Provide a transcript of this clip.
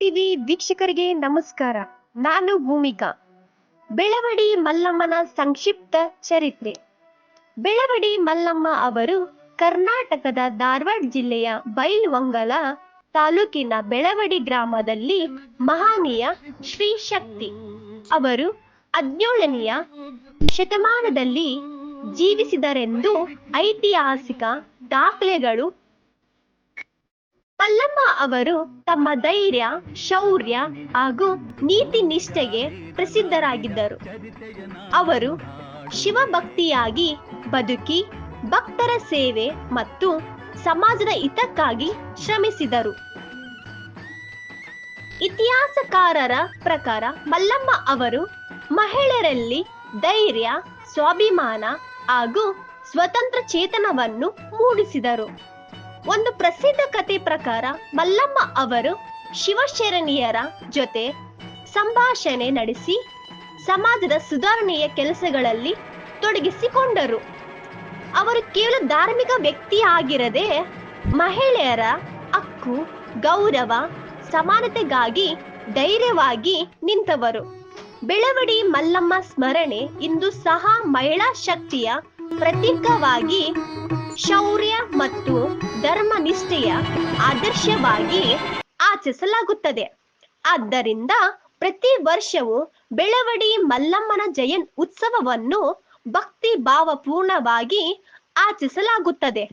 TV ವೀಕ್ಷಕರಿಗೆ ನಮಸ್ಕಾರ. ನಾನು ಭೂಮಿಕಾ. ಬೆಳವಡಿ ಮಲ್ಲಮ್ಮನ ಸಂಕ್ಷಿಪ್ತ ಚರಿತ್ರೆ. ಬೆಳವಡಿ ಮಲ್ಲಮ್ಮ ಅವರು ಕರ್ನಾಟಕದ ಧಾರವಾಡ ಜಿಲ್ಲೆಯ ಬೈಲ್ವಂಗಲ ತಾಲೂಕಿನ ಬೆಳವಡಿ ಗ್ರಾಮದಲ್ಲಿ ಮಹಾನೀಯ ಶ್ರೀ ಶಕ್ತಿ. ಅವರು ಹದಿನೇಳನೆಯ ಶತಮಾನದಲ್ಲಿ ಜೀವಿಸಿದರೆಂದು ಐತಿಹಾಸಿಕ ದಾಖಲೆಗಳು. ಮಲ್ಲಮ್ಮ ಅವರು ತಮ್ಮ ಧೈರ್ಯ, ಶೌರ್ಯ ಹಾಗೂ ನೀತಿ ನಿಷ್ಠೆಗೆ ಪ್ರಸಿದ್ಧರಾಗಿದ್ದರು. ಅವರು ಶಿವಭಕ್ತಿಯಾಗಿ ಬದುಕಿ, ಭಕ್ತರ ಸೇವೆ ಮತ್ತು ಸಮಾಜದ ಹಿತಕ್ಕಾಗಿ ಶ್ರಮಿಸಿದರು. ಇತಿಹಾಸಕಾರರ ಪ್ರಕಾರ ಮಲ್ಲಮ್ಮ ಅವರು ಮಹಿಳೆಯರಲ್ಲಿ ಧೈರ್ಯ, ಸ್ವಾಭಿಮಾನ ಹಾಗೂ ಸ್ವತಂತ್ರ ಚೇತನವನ್ನು ಮೂಡಿಸಿದರು. ಒಂದು ಪ್ರಸಿದ್ಧ ಕಥೆ ಪ್ರಕಾರ ಮಲ್ಲಮ್ಮ ಅವರು ಶಿವಶರಣಿಯರ ಜೊತೆ ಸಂಭಾಷಣೆ ನಡೆಸಿ ಸಮಾಜದ ಸುಧಾರಣೆಯ ಕೆಲಸಗಳಲ್ಲಿ ತೊಡಗಿಸಿಕೊಂಡರು. ಅವರು ಕೇವಲ ಧಾರ್ಮಿಕ ವ್ಯಕ್ತಿಯಾಗಿರದೆ ಮಹಿಳೆಯರ ಹಕ್ಕು, ಗೌರವ, ಸಮಾನತೆಗಾಗಿ ಧೈರ್ಯವಾಗಿ ನಿಂತವರು. ಬೆಳವಡಿ ಮಲ್ಲಮ್ಮ ಸ್ಮರಣೆ ಇಂದು ಸಹ ಮಹಿಳಾ ಶಕ್ತಿಯ ಪ್ರತೀಕವಾಗಿ ಶೌರ್ಯ ಮತ್ತು ಧರ್ಮನಿಷ್ಠೆಯ ಆದರ್ಶವಾಗಿ ಆಚರಿಸಲಾಗುತ್ತದೆ. ಆದ್ದರಿಂದ ಪ್ರತಿ ವರ್ಷವೂ ಬೆಳವಡಿ ಮಲ್ಲಮ್ಮನ ಜಯನ್ ಉತ್ಸವವನ್ನು ಭಕ್ತಿ ಭಾವಪೂರ್ಣವಾಗಿ ಆಚರಿಸಲಾಗುತ್ತದೆ.